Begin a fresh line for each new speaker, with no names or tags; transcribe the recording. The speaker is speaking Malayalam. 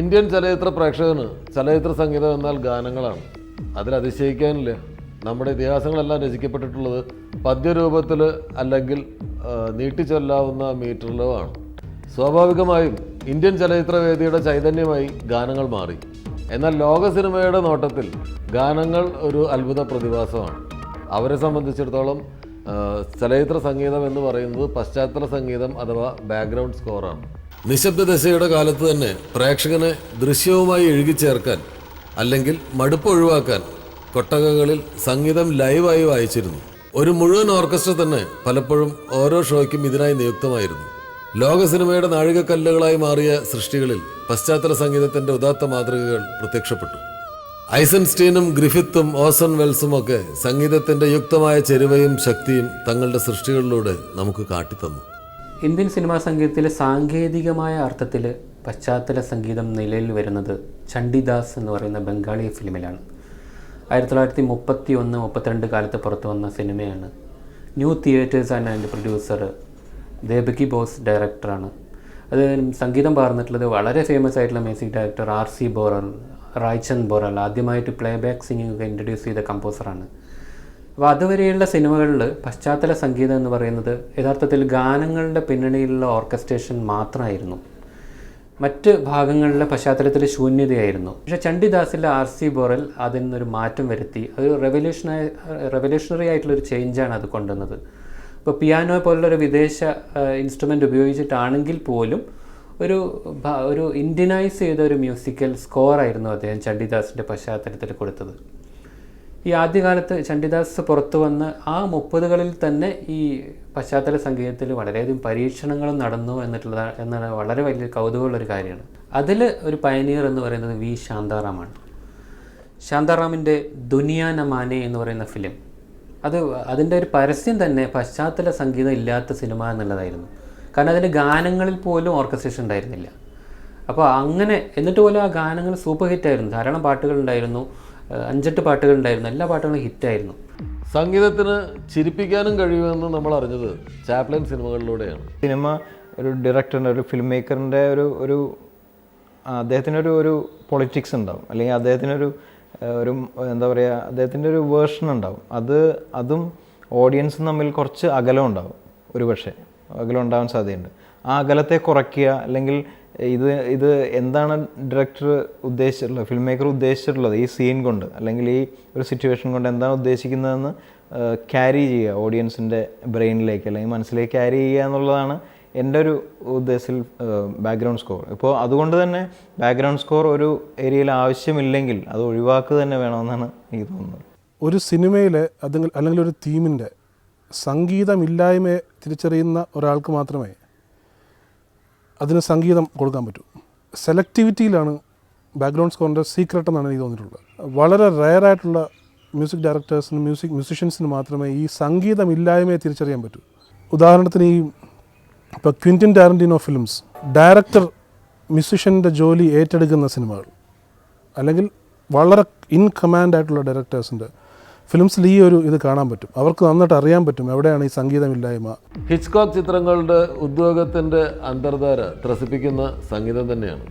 ഇന്ത്യൻ ചലച്ചിത്ര പ്രേക്ഷകന് ചലച്ചിത്ര സംഗീതം എന്നാൽ ഗാനങ്ങളാണ്. അതിൽ അതിശയിക്കാനില്ല. നമ്മുടെ ഇതിഹാസങ്ങളെല്ലാം രചിക്കപ്പെട്ടിട്ടുള്ളത് പദ്യരൂപത്തിൽ അല്ലെങ്കിൽ നീട്ടിച്ചൊല്ലാവുന്ന മീറ്ററിലോ ആണ് സ്വാഭാവികമായും ഇന്ത്യൻ ചലച്ചിത്ര വേദിയുടെ ചൈതന്യമായി ഗാനങ്ങൾ മാറി. എന്നാൽ ലോക സിനിമയുടെ നോട്ടത്തിൽ ഗാനങ്ങൾ ഒരു അത്ഭുത പ്രതിഭാസമാണ്. അവരെ സംബന്ധിച്ചിടത്തോളം ചലച്ചിത്ര സംഗീതം എന്ന് പറയുന്നത് പശ്ചാത്തല സംഗീതം അഥവാ ബാക്ക്ഗ്രൗണ്ട് സ്കോറാണ് നിശബ്ദ ദശയുടെ കാലത്ത് തന്നെ പ്രേക്ഷകനെ ദൃശ്യവുമായി എഴുകിച്ചേർക്കാൻ അല്ലെങ്കിൽ മടുപ്പ് ഒഴിവാക്കാൻ കൊട്ടകകളിൽ സംഗീതം ലൈവായി വായിച്ചിരുന്നു. ഒരു മുഴുവൻ ഓർക്കസ്ട്ര തന്നെ പലപ്പോഴും ഓരോ ഷോയ്ക്കും ഇതിനായി നിയുക്തമായിരുന്നു. ലോക സിനിമയുടെ നാഴികക്കല്ലുകളായി മാറിയ സൃഷ്ടികളിൽ പശ്ചാത്തല സംഗീതത്തിന്റെ ഉദാത്ത മാതൃകകൾ പ്രത്യക്ഷപ്പെട്ടു. ഐസൻസ്റ്റീനും ഗ്രിഫിത്തും ഓസൺ വെൽസും ഒക്കെ സംഗീതത്തിന്റെ യുക്തമായ ചെരുവയും ശക്തിയും തങ്ങളുടെ സൃഷ്ടികളിലൂടെ നമുക്ക് കാട്ടിത്തന്നു.
ഇന്ത്യൻ സിനിമാ സംഗീതത്തിലെ സാങ്കേതികമായ അർത്ഥത്തിൽ പശ്ചാത്തല സംഗീതം നിലയിൽ വരുന്നത് ചണ്ഡിദാസ് എന്ന് പറയുന്ന ബംഗാളി ഫിലിമിലാണ്. ആയിരത്തി തൊള്ളായിരത്തി മുപ്പത്തി ഒന്ന് മുപ്പത്തിരണ്ട് കാലത്ത് പുറത്തു വന്ന സിനിമയാണ്. ന്യൂ തിയേറ്റേഴ്സ് ആൻഡ് അതിന്റെ പ്രൊഡ്യൂസർ ദേബകി ബോസ് ഡയറക്ടറാണ് അത് സംഗീതം പാർന്നിട്ടുള്ളത് വളരെ ഫേമസ് ആയിട്ടുള്ള music director R C Boral Raichand Boral. ആദ്യമായിട്ട് പ്ലേ ബാക്ക് സിംഗിങ് ഒക്കെ ഇൻട്രൊഡ്യൂസ് ചെയ്ത കമ്പോസറാണ് അപ്പോൾ അതുവരെയുള്ള സിനിമകളിൽ പശ്ചാത്തല സംഗീതം എന്ന് പറയുന്നത് യഥാർത്ഥത്തിൽ ഗാനങ്ങളുടെ പിന്നണിയിലുള്ള ഓർക്കസ്ട്രേഷൻ മാത്രമായിരുന്നു. മറ്റ് ഭാഗങ്ങളിലെ പശ്ചാത്തലത്തിൽ ശൂന്യതയായിരുന്നു. പക്ഷെ ചണ്ഡിദാസിലെ ആർ സി ബോറൽ അതിൽ നിന്നൊരു മാറ്റം വരുത്തി. ഒരു റെവല്യൂഷനായി റെവല്യൂഷണറി ആയിട്ടുള്ളൊരു ചേഞ്ചാണ് അത് കൊണ്ടുവന്നത്. ഇപ്പോൾ പിയാനോ പോലുള്ളൊരു വിദേശ ഇൻസ്ട്രുമെന്റ് ഉപയോഗിച്ചിട്ടാണെങ്കിൽ പോലും ഒരു ഒരു ഇന്ത്യനൈസ് ചെയ്ത ഒരു മ്യൂസിക്കൽ സ്കോറായിരുന്നു അദ്ദേഹം ചണ്ഡിദാസിന്റെ പശ്ചാത്തലത്തിൽ കൊടുത്തത്. ഈ ആദ്യകാലത്ത് ചണ്ഡിദാസ് പുറത്തു വന്ന് ആ മുപ്പതുകളിൽ തന്നെ ഈ പശ്ചാത്തല സംഗീതത്തിൽ വളരെയധികം പരീക്ഷണങ്ങളും നടന്നു എന്നിട്ടുള്ള എന്നാണ് വളരെ വലിയ കൗതുകമുള്ള ഒരു കാര്യമാണ്. അതിൽ ഒരു പയനീർ എന്ന് പറയുന്നത് വി ശാന്താറാമാണ്. ശാന്താറാമിന്റെ ദുനിയാന മാനെ എന്ന് പറയുന്ന ഫിലിം അത് അതിന്റെ ഒരു പരസ്യം തന്നെ പശ്ചാത്തല സംഗീതം ഇല്ലാത്ത സിനിമ എന്നുള്ളതായിരുന്നു. കാരണം അതിന്റെ ഗാനങ്ങളിൽ പോലും ഓർക്കസ്ട്രേഷൻ ഉണ്ടായിരുന്നില്ല. അപ്പോൾ അങ്ങനെ എന്നിട്ട് പോലും ആ ഗാനങ്ങൾ സൂപ്പർ ഹിറ്റായിരുന്നു ധാരാളം പാട്ടുകളുണ്ടായിരുന്നു അഞ്ചെട്ട് പാട്ടുകളുണ്ടായിരുന്നു എല്ലാ പാട്ടുകളും ഹിറ്റായിരുന്നു.
സംഗീതത്തിന് ചിരിപ്പിക്കാനും കഴിയുമെന്ന് നമ്മൾ അറിഞ്ഞത് ചാപ്ലിൻ സിനിമകളിലൂടെയാണ്.
സിനിമ ഒരു ഡയറക്ടറിന്റെ ഒരു ഫിലിം മേക്കറിന്റെ ഒരു ഒരു അദ്ദേഹത്തിനൊരു ഒരു പൊളിറ്റിക്സ് ഉണ്ടാവും. അല്ലെങ്കിൽ അദ്ദേഹത്തിനൊരു ഒരു എന്താ പറയുക അദ്ദേഹത്തിന്റെ ഒരു വേർഷൻ ഉണ്ടാവും. അത് അതും ഓഡിയൻസും തമ്മിൽ കുറച്ച് അകലം ഉണ്ടാവും. ഒരു പക്ഷേ അകലം ഉണ്ടാവാൻ സാധ്യതയുണ്ട്. ആ അകലത്തെ കുറയ്ക്കുക അല്ലെങ്കിൽ ഇത് ഇത് എന്താണ് ഡയറക്ടർ ഉദ്ദേശിച്ചിട്ടുള്ളത്? ഫിലിം മേക്കർ ഉദ്ദേശിച്ചിട്ടുള്ളത് ഈ സീൻ കൊണ്ട് അല്ലെങ്കിൽ ഈ ഒരു സിറ്റുവേഷൻ കൊണ്ട് എന്താണ് ഉദ്ദേശിക്കുന്നതെന്ന് ക്യാരി ചെയ്യുക ഓഡിയൻസിന്റെ ബ്രെയിനിലേക്ക് അല്ലെങ്കിൽ മനസ്സിലേക്ക് ക്യാരി ചെയ്യുക എന്നുള്ളതാണ് എന്റെ ഒരു ഉദ്ദേശത്തിൽ ബാക്ക്ഗ്രൗണ്ട് സ്കോർ ഇപ്പോൾ അതുകൊണ്ട് തന്നെ ബാക്ക്ഗ്രൗണ്ട് സ്കോർ ഒരു ഏരിയയിൽ ആവശ്യമില്ലെങ്കിൽ അത് ഒഴിവാക്കുക തന്നെ വേണമെന്നാണ് എനിക്ക് തോന്നുന്നത്.
ഒരു സിനിമയിലെ അതെങ്കിൽ അല്ലെങ്കിൽ ഒരു തീമിന്റെ സംഗീതമില്ലായ്മയെ തിരിച്ചറിയുന്ന ഒരാൾക്ക് മാത്രമേ അതിന് സംഗീതം കൊടുക്കാൻ പറ്റും. സെലക്ടിവിറ്റിയിലാണ് ബാക്ക്ഗ്രൗണ്ട് സ്കോറിന്റെ സീക്രട്ട് എന്നാണ് എനിക്ക് തോന്നിയിട്ടുള്ളത്. വളരെ റയറായിട്ടുള്ള മ്യൂസിക് ഡയറക്ടേഴ്സിന് മ്യൂസിക് മ്യൂസിഷ്യൻസിന് മാത്രമേ ഈ സംഗീതം ഇല്ലായ്മയെ തിരിച്ചറിയാൻ പറ്റൂ. ഉദാഹരണത്തിന് ഈ ഇപ്പോൾ ക്വിന്റിൻ ടാരന്റിനോ ഫിലിംസ് ഡയറക്ടർ മ്യൂസിഷ്യന്റെ ജോലി ഏറ്റെടുക്കുന്ന സിനിമകൾ അല്ലെങ്കിൽ വളരെ ഇൻ കമാൻഡ് ആയിട്ടുള്ള ഡയറക്ടേഴ്സിന്റെ ഫിലിംസിൽ ഈ ഒരു ഇത് കാണാൻ പറ്റും. അവർക്ക് നന്നായിട്ട് അറിയാൻ പറ്റും എവിടെയാണ് ഈ സംഗീതമില്ലായ്മ.
ഹിച്ച്കോക്ക് ചിത്രങ്ങളുടെ ഉദ്യോഗത്തിന്റെ അന്തർധാര ത്രസിപ്പിക്കുന്ന സംഗീതം തന്നെയാണ്.